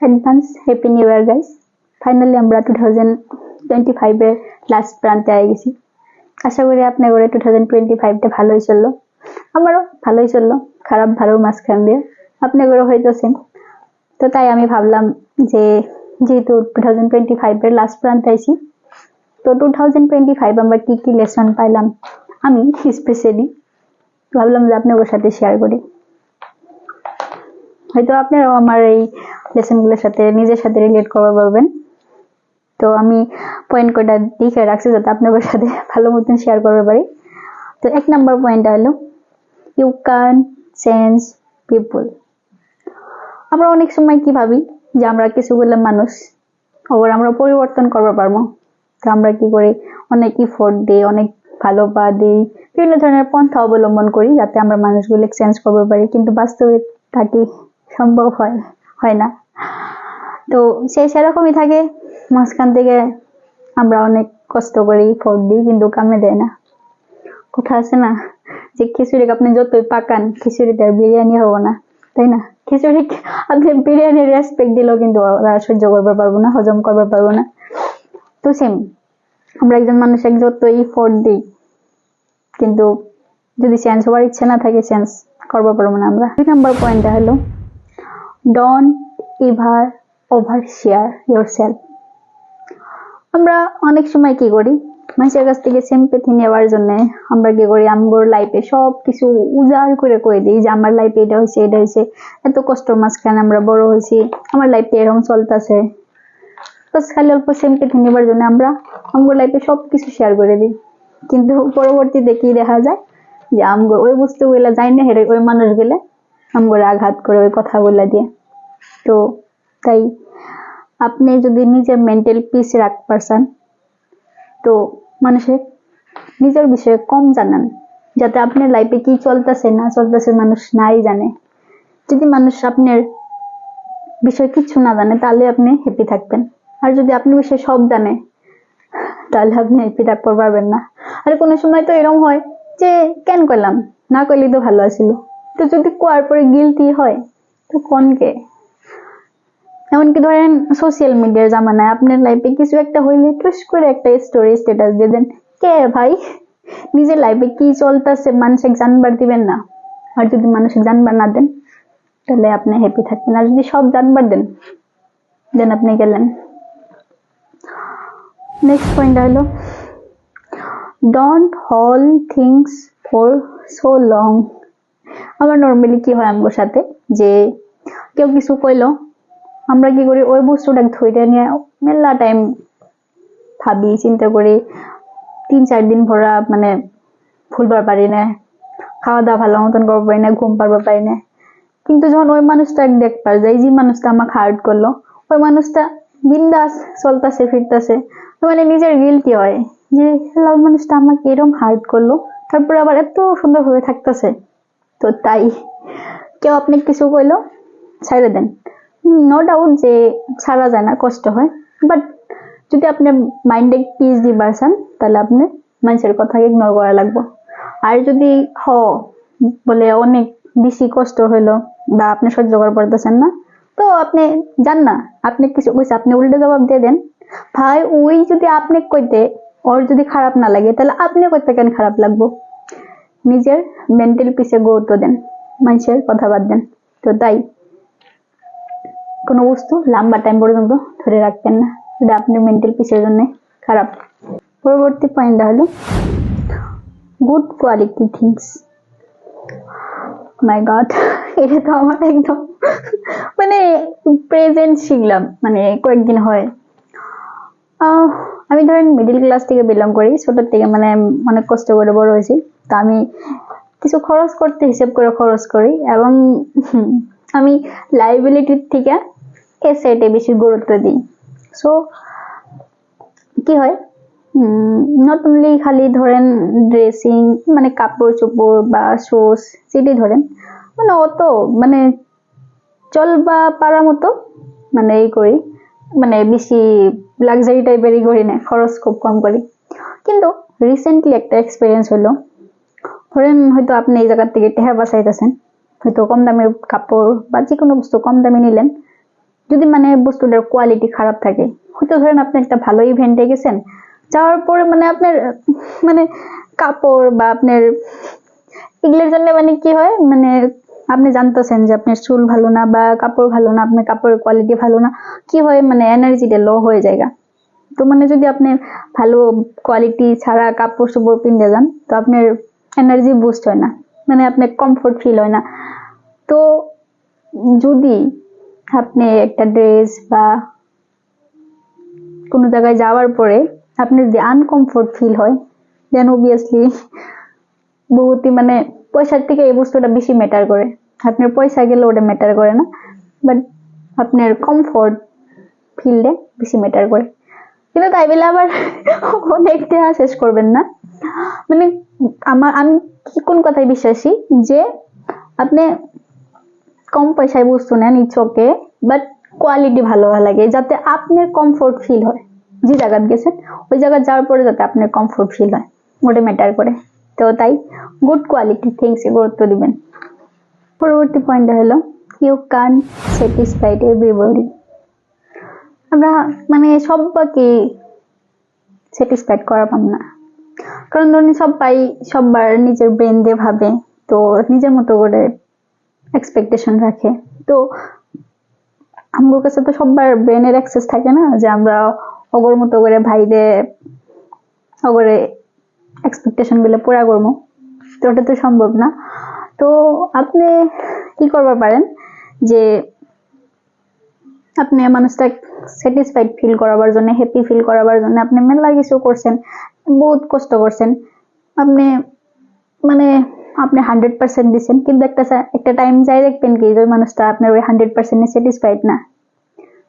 Advance happy new year guys finally আমরা two thousand twenty ফাইভের last প্রান্তে আগে গেছি। আশা করি আপনার করে টু থাউজেন্ড টোয়েন্টি ফাইভটা ভালোই চলল। আমারও ভালোই চলল। খারাপ ভালো মাঝখান দিয়ে। আপনার করে হইতেছেন তো তাই আমি ভাবলাম যে, যেহেতু টু থাউজেন্ড টোয়েন্টি ফাইভের লাস্ট প্রান্তে আইছি, তো টু থাউজেন্ড টোয়েন্টি ফাইভ আমরা কী কী লেসন পাইলাম? আমি স্পেশালি ভাবলাম যে আপনাদের সাথে শেয়ার করি। হয়তো আপনারাও আমার এই লেসনগুলোর সাথে, নিজের সাথে রিলেট করতে পারবেন তো আমি পয়েন্ট কয়টা লিখে রাখছি যাতে আপনাদের সাথে ভালো মতন শেয়ার করতে পারি। তো এক নাম্বার পয়েন্টটা হলো ইউ ক্যান চেঞ্জ পিপুল আমরা অনেক সময় কি ভাবি যে আমরা কিছুগুলো মানুষ ওর আমরা পরিবর্তন করতে পারব। তো আমরা কি করি? অনেক ইফোর্ট দিই, অনেক ভালো পা দিই, বিভিন্ন ধরনের পন্থা অবলম্বন করি যাতে আমরা মানুষগুলো চেঞ্জ করতে পারি। কিন্তু বাস্তবে তা কি? সম্ভব হয় হয় না। তো সে সেরকমই থাকে, মাঝখান থেকে আমরা অনেক কষ্ট করি ফোর্ট দিই, কিন্তু কামে দেয় না। কথা আছে না যে, খিচুড়ি আপনি যতই পাকান, খিচুড়িতে আর বিরিয়ানি হব না, তাই না? খিচুড়ি আপনি বিরিয়ানির রেসপেক্ট দিলেও কিন্তু ওরা সহ্য করতে পারব না, হজম করতে পারব না। তো সেম আমরা একজন মানুষ এক যতই ফোর্ট দিই, কিন্তু যদি চেঞ্জ হওয়ার ইচ্ছে না থাকে চেঞ্জ করব পারব না আমরা। দুই নাম্বার পয়েন্টটা হলো don't ever over share yourself আমরা অনেক সময় কি করি? মানুষের কাছ থেকে সিম্পেথি নেওয়ার জন্য আমরা কি করি? আমগোর লাইফে সব কিছু উজাড় করে কয়ে দিই যে আমার লাইফে এটা হয়েছে এটা হয়েছে। এত কষ্ট মাঝখানে আমরা বড় হয়েছি। আমার লাইফটা এরকম চলতেছে। বাস খালি অল্প সিম্পেথি নেওয়ার জন্য আমরা আমগোর লাইফে সব কিছু শেয়ার করে দিই। কিন্তু পরবর্তীতে কি দেখা যায়? যে আমগো ওই বস্তুগুলা যাই না হেরে ওই মানুষগুলা আমগোর আঘাত করে ওই কথাগুলা দিয়ে। তো তাই আপনি যদি নিজের মেন্টাল পিস রাখ পারছেন, তো মানুষের নিজের বিষয়ে কম জানান। যাতে আপনার লাইফে কি চলতেছে, না চলতেছে মানুষ নাই জানে। যদি মানুষ আপনার বিষয়ে কিছু না জানে, তাহলে আপনি হ্যাপি থাকবেন। আর যদি আপনার বিষয়ে সব জানে, তাহলে আপনি হ্যাপি থাকতে পারবেন না। আর কোনো সময় তো এরকম হয় যে, কেন করলাম? না করলেই তো ভালো আছিল। তো যদি কোয়ার পরে গিলতি হয়, তো কোনকে? এমনকি ধরেন সোশ্যাল মিডিয়ার জামানায় আপনার লাইফে কিছু একটা হইলে টুস করে একটা স্টোরি স্ট্যাটাস দিয়ে দেন, কে ভাই? নিজের লাইফে কি চলতেছে? মানুষকে জানবার দিবেন না। আর যদি মানুষকে জানবার না দেন, তাহলে আপনি হ্যাপি থাকবেন। আর যদি সব জানবার দেন দেন আপনি গেলেন। নেক্সট পয়েন্ট হলো don't hold things for so long আমার নর্মালি কি হয় আমার সাথে? যে কেউ কিছু কইলো, আমরা কি করি? ওই বস্তুটা ধরে নিয়ে মেলা টাইম ভাবি, চিন্তা করি। তিন, চার দিন ভরা মানে ভুলবার পারি না। খাওয়া দাওয়া ভালো মতন করব পারি না, ঘুম পারব পারি না। কিন্তু যখন ওই মানুষটা দেখবার যায়, যে মানুষটা আমাকে হার্ট করল, ওই মানুষটা বিন্দাস চলতেছে, ফিরতেছে। মানে নিজের গিলটি হয়। যে ওই মানুষটা আমাকে এরকম হার্ট করল। তারপরে আবার এত সুন্দরভাবে থাকতেছে। তো তাই কেউ আপনি কিছু কইলো? ছেড়ে দেন। নো ডাউট যে ছাড়া যায় না, কষ্ট হয়। বাট যদি আপনি মাইন্ডে পিস দিয়ে পারছেন তাহলে আপনি মানুষের কথা ইগনোর করা লাগবে। আর যদি হ, বলে অনেক বেশি কষ্ট হইল বা আপনি সহ্য করে পারতেছেন না, তো আপনি যান না। আপনি কিছু কইছে, আপনি উল্টে জবাব দিয়ে দেন। ভাই, ওই যদি আপনি কইতে, ওর যদি খারাপ না লাগে, তাহলে আপনি কইতে কেন খারাপ লাগবো? নিজের মেন্টাল পিসে গুরুত্ব দেন, মানুষের কথা বাদ দেন। তো তাই কোনো বস্তু লম্বা টাইম পর্যন্ত ধরে রাখবেন না এটা আপনার মেন্টাল পিসের জন্য খারাপ। পরবর্তী পয়েন্টটা হলো good quality things my god এটা তো আমার একদম মানে প্রেজেন্ট শিখলাম মানে কয়েকদিন হয়। আমি ধরেন মিডিল ক্লাস থেকে বিলং করি ছোটোর থেকে মানে অনেক কষ্ট করে বড় হয়েছি। তা আমি কিছু খরচ করতে হিসেব করে খরচ করি এবং আমি লাইবিলিটির থেকে এসেটে বেশি গুরুত্ব দিই। সো কি হয়? নট অনলি খালি ধরেন ড্রেসিং মানে কাপড় চোপড় বা শুজ সেটি ধরেন মানে অত মানে চলবা পারার মতো মানে এই করি। মানে বেশি লাক্সারি টাইপেরই করি না খরচ খুব কম করি। কিন্তু রিসেন্টলি একটা এক্সপিরিয়েন্স হলো। ধরেন হয়তো আপনি এই জায়গার থেকে টেহা বাঁচাইতেছেন হয়তো কম দামের কাপড় বা যে কোনো বস্তু কম দামে নিলেন। যদি মানে বস্তুটার কোয়ালিটি খারাপ থাকে, হয়তো ধরেন আপনি একটা ভালো ইভেন্টে গেছেন। যাওয়ার পরে মানে আপনার মানে কাপড় বা আপনার, এগুলোর জন্য মানে কি হয়? মানে আপনি জানতেছেন যে আপনার চুল ভালো না বা কাপড় ভালো না, আপনার কাপড়ের কোয়ালিটি ভালো না, কি হয় মানে এনার্জিটা লো হয়ে যায় গা। তো মানে যদি আপনি ভালো কোয়ালিটি ছাড়া কাপড় চোপড় কিনতে যান, তো আপনার এনার্জি বুস্ট হয় না মানে আপনার কমফোর্ট ফিল হয় না তো যদি আপনি একটা ড্রেস বা কোনো জায়গায় যাওয়ার পরে আপনার যদি আনকমফোর্ট ফিল হয় দেন অবভিয়াসলি বহুতই মানে পয়সার থেকে এই বস্তুটা বেশি ম্যাটার করে। আপনার পয়সা গেলে ওটা ম্যাটার করে না বাট আপনার কমফোর্ট ফিল্ডে বেশি ম্যাটার করে। কিন্তু তাই বলে আবার অনেক দেওয়া শেষ করবেন না। মানে আমার, আমি কি কোন কথায় বিশ্বাসী? যে আপনি কম পয়সায় বস্তু নেন ওকে বাট কোয়ালিটি ভালো লাগে, যাতে আপনার কমফোর্ট ফিল হয়। যে জায়গায় গেছেন, ওই জায়গায় যাওয়ার পরে যাতে আপনার কমফোর্ট ফিল হয়, ওটা ম্যাটার করে। তো তাই গুড কোয়ালিটি থিংসে গুরুত্ব দিবেন। পরবর্তী পয়েন্টটা হলো ইউ কান স্যাটিসফাইড এভরিবডি আমরা মানে সবাইকে স্যাটিসফাইড করা পাম না। কারণ ধরুন সবাই সবার নিজের ব্রেন দিয়ে ভাবে, তো নিজের মতো করে এক্সপেকটেশন রাখে। তো আমার কাছে তো সবার ব্রেনের অ্যাক্সেস থাকে না, যে আমরা অগর মতো করে ভাইরে অগরে এক্সপেকটেশনগুলো পুরা করব। তো ওটা তো সম্ভব না। তো আপনি কি করবার পারেন? যে আপনি মানুষটা স্যাটিসফাইড ফিল করাবার জন্য হ্যাপি ফিল করাবার জন্য আপনি মেলা কিছু করছেন, বহুত কষ্ট করছেন। আপনি মানে আপনি হান্ড্রেড পার্সেন্ট দিচ্ছেন কিন্তু একটা একটা টাইম যাই দেখবেন কি ওই মানুষটা আপনার ওই হান্ড্রেড পার্সেন্টে স্যাটিসফাইড না।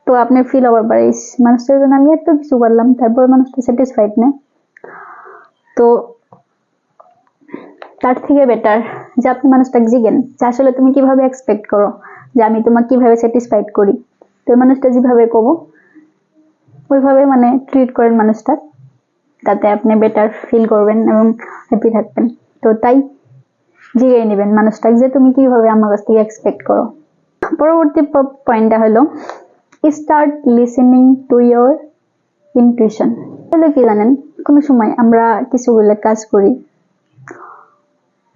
তো আপনি ফিল হবার পারে মানুষটার জন্য আমি এত কিছু করলাম, তারপর মানুষটা স্যাটিসফাইড না। তো তার থেকে বেটার যে আপনি মানুষটাকে জিগেন, যে আসলে তুমি কীভাবে এক্সপেক্ট করো যে আমি তোমাকে কীভাবে স্যাটিসফাইড করি? তো মানুষটা যেভাবে করব, ওইভাবে মানে ট্রিট করেন মানুষটা, তাতে আপনি বেটার ফিল করবেন এবং হ্যাপি থাকবেন। তো তাই জিগে নেবেন মানুষটাকে যে তুমি কীভাবে আমার কাছ থেকে এক্সপেক্ট করো। পরবর্তী পয়েন্টটা হলো start listening to your intuition তাহলে কি জানেন? কোনো সময় আমরা কিছুগুলো কাজ করি।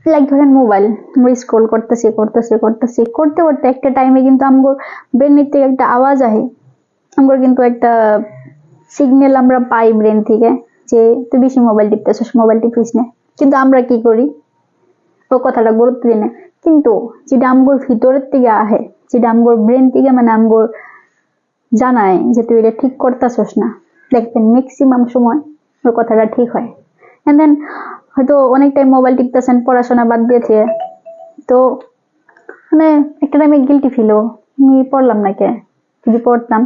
লাইক ধরেন মোবাইল আমরা স্ক্রোল করতেছি করতেছি করতেছি। করতে করতে একটা টাইমে কিন্তু আমগো ব্রেনের থেকে একটা আওয়াজ আহে। আমগো কিন্তু একটা সিগন্যাল আমরা পাই ব্রেন থেকে যে, তুই বেশি মোবাইল টিপতেছিস মোবাইল টিপিস না। কিন্তু আমরা কি করি? ও কথাটা গুরুত্ব দিই না। কিন্তু যেটা আমগোর ভিতরের থেকে আহে, যেটা আমগোর ব্রেন থেকে মানে আমগোর জানায় যে, তুই এটা ঠিক করতেছস না। দেখবেন ম্যাক্সিমাম সময় ওই কথাটা ঠিক হয়। এন্ড দেন হয়তো অনেক টাইম মোবাইল টিপতেছেন, পড়াশোনা বাদ দিয়েছে। তো মানে একটা টাইমে গিলটি ফিল আমি পড়লাম না কে যদি পড়তাম,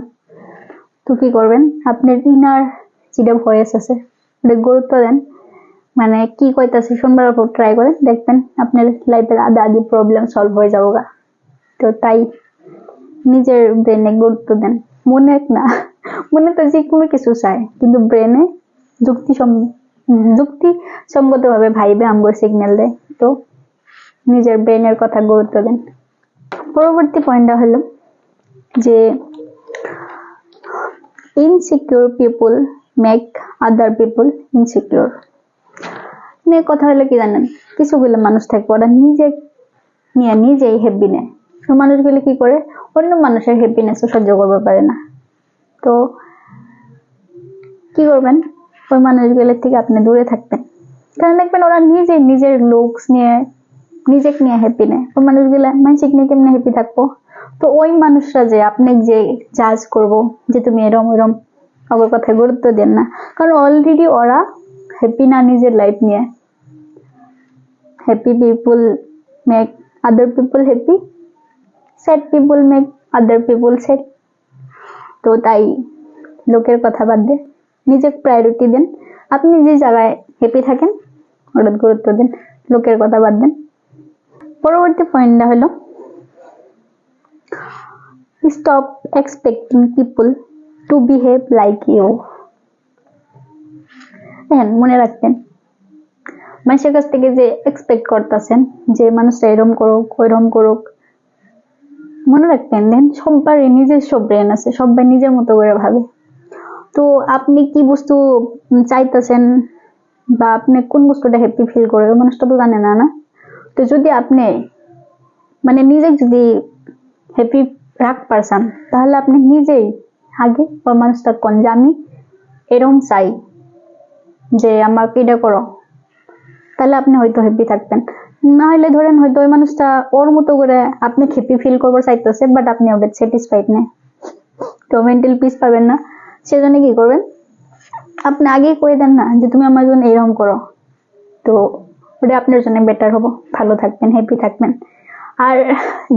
তো কি করবেন? আপনার ইনার যেটা ভয়েস আছে। ওটা গুরুত্ব দেন। মানে কি কইতাছে শুনবার উপর ট্রাই করেন, দেখবেন আপনার লাইফের আদা আদি প্রবলেম সলভ হয়ে যাব গা তো তাই নিজের ব্রেনে গুরুত্ব দেন। মনে না, মনে তো যে কোনো কিছু চায়, কিন্তু ব্রেনে যুক্তি সম- যুক্তি সঙ্গত ভাবে ভাইবে আমগো সিগন্যাল দেয়। তো নিজের ব্রেনের কথা গুরুত্ব দেন। পরবর্তী পয়েন্টটা হলো যে insecure people make other people insecure মানে কথা হলো কি জানেন? কিছুগুলো মানুষ থাকবে, ওরা নিজে নিয়ে নিজেই হ্যাপি নেয়। মানুষগুলো কি করে? অন্য মানুষের হ্যাপিনেস সহ্য করতে পারে না। তো কি করবেন? ওই মানুষগুলোর থেকে আপনি দূরে থাকবেন। কারণ দেখবেন ওরা নিজে নিজের লুকস নিয়ে, নিজেকে নিয়ে হ্যাপি নেয়। ওই মানুষগুলা মানসিক নিয়ে কেমনে হ্যাপি থাকব? তো ওই মানুষরা যে, আপনি যে জাজ করব যে তুমি এরম এরম ওর কথায় গুরুত্ব দেন না। কারণ অলরেডি ওরা হ্যাপি না নিজের লাইফ নিয়ে। Happy people make other people happy sad people make other people sad তো তাই, লোকের কথা বাদ দিয়ে নিজে প্রায়োরিটি দেন। আপনি যে জায়গায় হ্যাপি থাকেন ওটা গুরুত্ব দেন, লোকের কথা বাদ দেন। পরবর্তী পয়েন্টটা হলো stop expecting people to behave like you দেখেন, মনে রাখবেন, মানুষের কাছ থেকে যে এক্সপেক্ট করতেছেন, যে মানুষটা এরম করুক, ওইরম করুক, মনে গুরুত্ব দেন না নিজের রাখবেন নিজস্ব ব্রেন আছে সবাই নিজের মতো করে ভাবে। তো আপনি কি বস্তু চাইতেছেন? বা আপনি কোন বস্তুটা হ্যাপি ফিল করে? মানুষটা তো জানে না না? তো যদি আপনি মানে নিজে যদি হ্যাপি রাখ পারছেন, তাহলে আপনি নিজেই আগে ওই মানুষটা কোন যে আমি এরম চাই যে আমাকে এটা করো, তাহলে আপনি হয়তো হ্যাপি থাকবেন। না হলে ধরেন হয়তো ওই মানুষটা ওর মতো করে আপনি হ্যাপি ফিল করবার চাইতেছে বাট আপনি ওদের স্যাটিসফাইড নেই। তো মেন্টাল পিস পাবেন না। সেজন্য কি করবেন? আপনি আগে করে দেন না যে তুমি আমার জন্য এরকম করো। তো ওটা আপনার জন্য বেটার হব। ভালো থাকবেন হ্যাপি থাকবেন। আর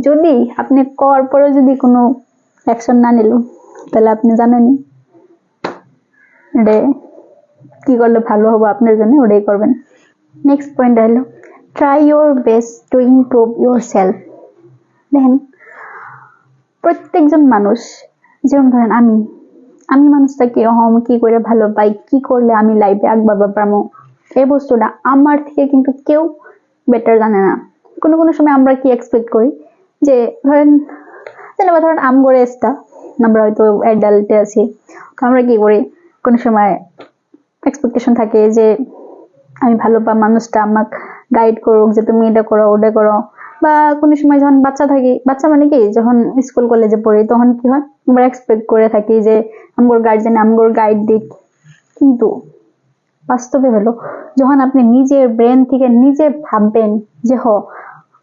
যদি আপনি করার পরেও যদি কোনো অ্যাকশন না নিল তাহলে আপনি জানেনই ওটা কি করলে ভালো হবে আপনার জন্য, ওটাই করবেন। নেক্সট পয়েন্ট হলো try your best to improve yourself দেখেন, প্রত্যেকজন মানুষ, যেমন ধরেন আমি আমি মানুষটাকে হম কি করে ভালো পাই? কি করলে আমি লাইফে আগবাবা পারব এই বস্তুটা আমার থেকে কিন্তু কেউ বেটার জানে না। কোনো কোনো সময় আমরা কি এক্সপেক্ট করি? যে ধরেন, যেন ধরেন আম এসটা আমরা হয়তো অ্যাডাল্টে আছি আমরা কি করি? কোনো সময় এক্সপেকটেশন থাকে যে আমি ভালো পা মানুষটা আমাকে গাইড করুক, যে তুমি এটা করো, ওটা করো। বা কোনো সময় যখন বাচ্চা থাকি, বাচ্চা মানে কি? যখন স্কুল কলেজে পড়ি, তখন কি হয়? আমরা এক্সপেক্ট করে থাকি যে আমগোর গার্জেন আমগোর গাইড দিক। কিন্তু বাস্তবে হলো, যখন আপনি নিজের ব্রেন থেকে নিজে ভাববেন যে, হ,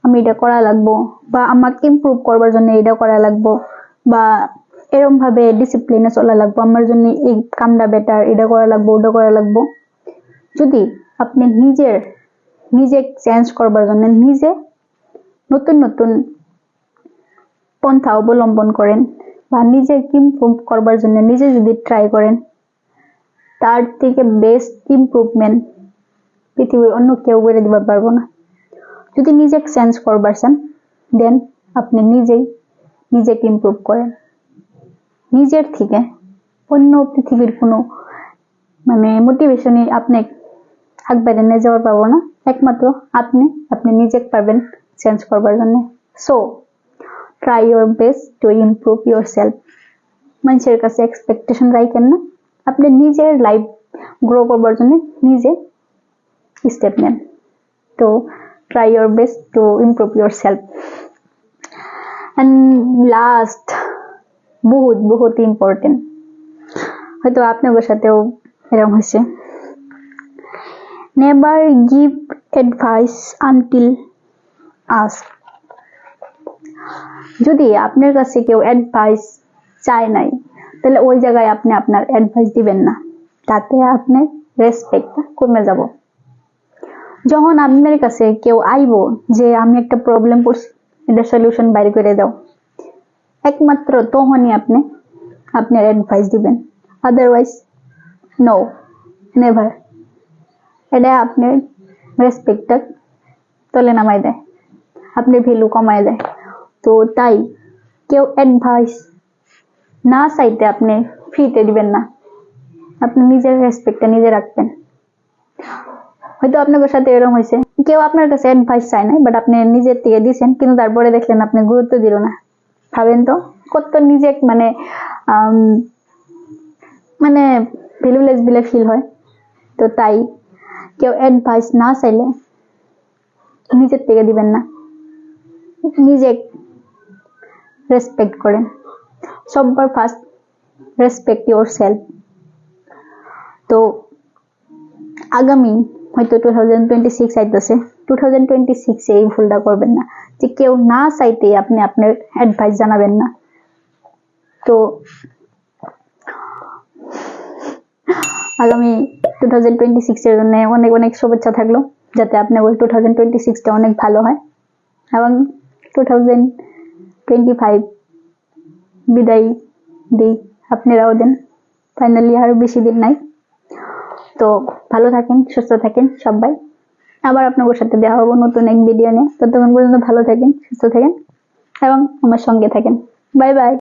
আমি এটা করা লাগবো বা আমাকে ইমপ্রুভ করবার জন্য এটা করা লাগবো বা এরম ভাবে ডিসিপ্লিনে চলা লাগবো, আমার জন্য এই কামটা বেটার এটা করা লাগবো, ওটা করা লাগবো। যদি আপনি নিজের, নিজে চেঞ্জ করবার জন্য নিজে নতুন নতুন পন্থা অবলম্বন করেন বা নিজে ইমপ্রুভ করবার জন্য নিজে যদি ট্রাই করেন, তার থেকে বেস্ট ইমপ্রুভমেন্ট পৃথিবীর অন্য কেউ করে দিতে পারব না। যদি নিজে চেঞ্জ করবার চান দেন আপনি নিজেই নিজেকে ইমপ্রুভ করেন। নিজের থেকে, অন্য পৃথিবীর কোনো মানে মোটিভেশনই আপনি আগবাড়ি নিয়ে যাওয়ার পাবো না। একমাত্র আপনি আপনি নিজে পারবেন চেঞ্জ করবার জন্য। So try your best to improve yourself মানুষের কাছে এক্সপেকটেশন রাখেন না। আপনি নিজের লাইফ গ্রো করবার জন্য নিজে স্টেপ নেন। তো try your best to improve yourself and last বহুত বহুত ইম্পর্টেন্ট হয়তো আপনাদের সাথেও এরকম হয়েছে। নেভার গিভ অ্যাডভাইস আনটিল আস যদি আপনার কাছে কেউ অ্যাডভাইস চায় নাই, তাহলে ওই জায়গায় আপনি আপনার অ্যাডভাইস দিবেন না। তাতে আপনার রেসপেক্টটা কমে যাব। যখন আপনার কাছে কেউ আইব যে আমি একটা প্রবলেম করছি, এটা সলিউশন বাইর করে দাও। একমাত্র তখনই আপনি আপনার অ্যাডভাইস দিবেন। আদারওয়াইজ নো নেভার এটা আপনার রেসপেক্টটা তলে নামাই দেয়। আপনার ভ্যালু কমায় দেয়। তো তাই কেউ অ্যাডভাইস না চাইতে আপনি ফ্রিতে দিবেন না। আপনি নিজের রেসপেক্টটা নিজে রাখবেন। হয়তো আপনাদের সাথে এরকম হয়েছে। কেউ আপনার কাছে অ্যাডভাইস চায় না বাট আপনি নিজের থেকে দিয়েছেন কিন্তু তারপরে দেখলেন আপনি গুরুত্ব দিল না। ভাবেন তো? কত নিজে মানে মানে ভ্যালুলেস বিলে ফিল হয়। তো তাই কেউ অ্যাডভাইস না চাইলে নিজের থেকে দিবেন না। নিজে রেসপেক্ট করেন সবার ফার্স্ট রেসপেক্ট ইউর সেলফ তো আগামী হয়তো টু থাউজেন্ড টোয়েন্টি সিক্স আইতেছে টু থাউজেন্ড টোয়েন্টি সিক্সে এই ভুলটা করবেন না। যে কেউ না চাইতে আপনি আপনার অ্যাডভাইস জানাবেন না। তো আগামী টু থাউজেন্ড টোয়েন্টি সিক্সের জন্য অনেক অনেক শুভেচ্ছা থাকল, যাতে আপনার ওই টু থাউজেন্ড টোয়েন্টি সিক্সটা অনেক ভালো হয়। এবং টু থাউজেন্ড টোয়েন্টি ফাইভ বিদায় দিই। আপনারাও দেন। ফাইনালি আর বেশি দিন নাই। তো ভালো থাকেন, সুস্থ থাকেন সবাই। আবার আপনাদের সাথে দেখা হব নতুন এক ভিডিও নিয়ে। ততক্ষণ পর্যন্ত ভালো থাকেন, সুস্থ থাকেন এবং আমার সঙ্গে থাকেন। Bye bye